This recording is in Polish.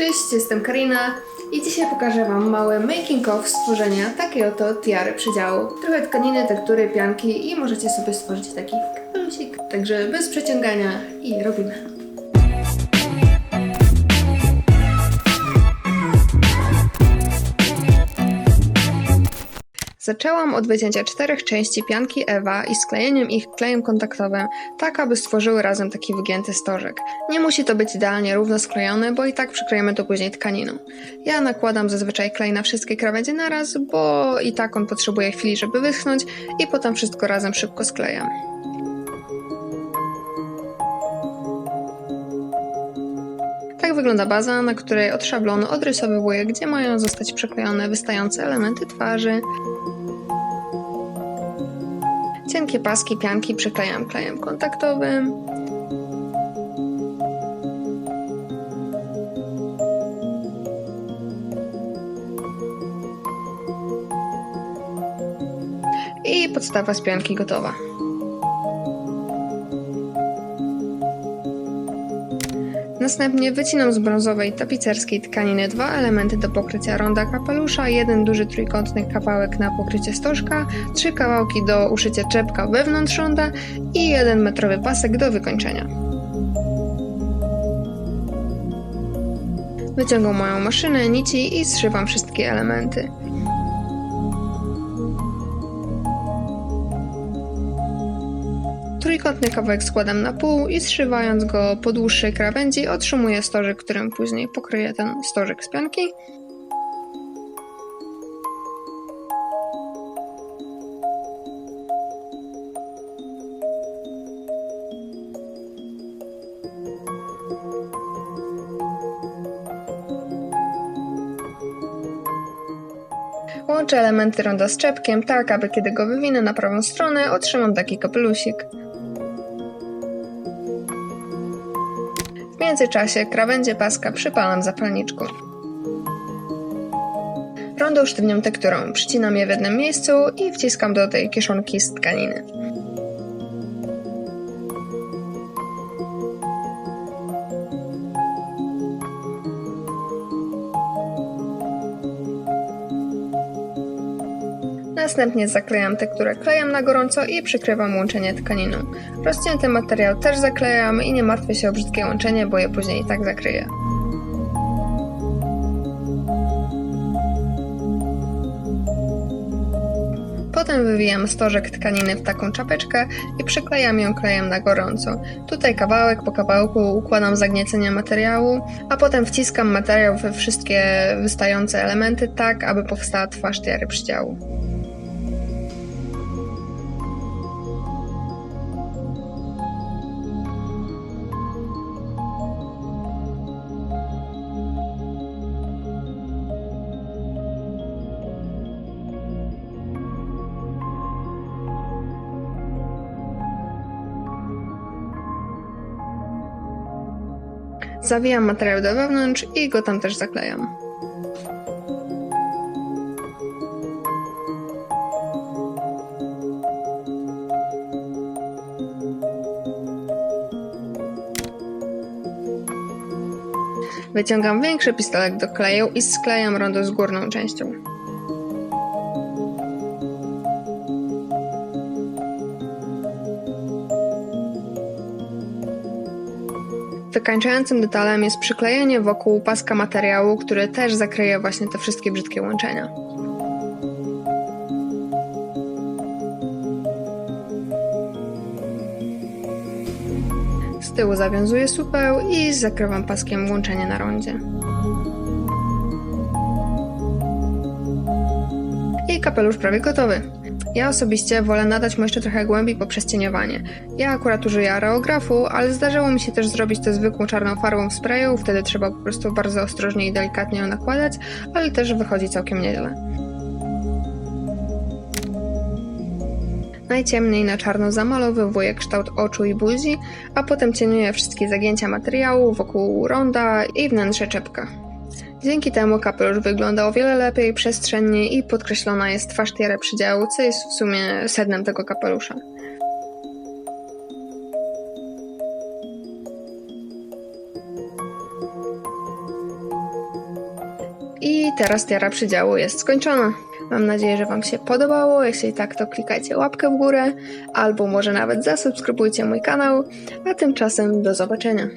Cześć, jestem Karina i dzisiaj pokażę Wam mały making of stworzenia takiej oto tiary przydziału. Trochę tkaniny, tektury, pianki i możecie sobie stworzyć taki kapelusik. Także bez przeciągania i robimy. Zaczęłam od wycięcia czterech części pianki Ewa i sklejeniem ich klejem kontaktowym, tak aby stworzyły razem taki wygięty stożek. Nie musi to być idealnie równo sklejone, bo i tak przyklejemy to później tkaniną. Ja nakładam zazwyczaj klej na wszystkie krawędzie naraz, bo i tak on potrzebuje chwili, żeby wyschnąć i potem wszystko razem szybko sklejam. Tak wygląda baza, na której od szablonu odrysowywuję, gdzie mają zostać przyklejone wystające elementy twarzy. Cienkie paski pianki przyklejam klejem kontaktowym. I podstawa z pianki gotowa. Następnie wycinam z brązowej tapicerskiej tkaniny dwa elementy do pokrycia ronda kapelusza, jeden duży trójkątny kawałek na pokrycie stożka, trzy kawałki do uszycia czepka wewnątrz ronda i jeden metrowy pasek do wykończenia. Wyciągam moją maszynę, nici i zszywam wszystkie elementy. Trójkątny kawałek składam na pół i zszywając go po dłuższej krawędzi otrzymuję stożek, którym później pokryję ten stożek z pianki. Łączę elementy ronda z czepkiem, tak aby kiedy go wywinę na prawą stronę, otrzymam taki kapelusik. Międzyczasie krawędzie paska przypalam zapalniczką. Rondo usztywniam tekturą, przycinam je w jednym miejscu i wciskam do tej kieszonki z tkaniny. Następnie zaklejam tekturę klejem na gorąco i przykrywam łączenie tkaniną. Rozcięty materiał też zaklejam i nie martwię się o brzydkie łączenie, bo je później i tak zakryję. Potem wywijam stożek tkaniny w taką czapeczkę i przyklejam ją klejem na gorąco. Tutaj kawałek po kawałku układam zagniecenie materiału, a potem wciskam materiał we wszystkie wystające elementy tak, aby powstała twarz tiary przydziału. Zawijam materiał do wewnątrz i go tam też zaklejam. Wyciągam większy pistolet do kleju i sklejam rondo z górną częścią. Wykańczającym detalem jest przyklejenie wokół paska materiału, który też zakryje właśnie te wszystkie brzydkie łączenia. Z tyłu zawiązuję supeł i zakrywam paskiem łączenie na rondzie. I kapelusz prawie gotowy. Ja osobiście wolę nadać mu jeszcze trochę głębi poprzez cieniowanie. Ja akurat użyję aerografu, ale zdarzyło mi się też zrobić to zwykłą czarną farbą w sprayu, wtedy trzeba po prostu bardzo ostrożnie i delikatnie ją nakładać, ale też wychodzi całkiem nieźle. Najciemniej na czarno zamalowywuję kształt oczu i buzi, a potem cieniuję wszystkie zagięcia materiału wokół ronda i wnętrze czepka. Dzięki temu kapelusz wygląda o wiele lepiej, przestrzennie i podkreślona jest twarz tiara przydziału, co jest w sumie sednem tego kapelusza. I teraz tiara przydziału jest skończona. Mam nadzieję, że Wam się podobało. Jeśli tak, to klikajcie łapkę w górę, albo może nawet zasubskrybujcie mój kanał. A tymczasem do zobaczenia.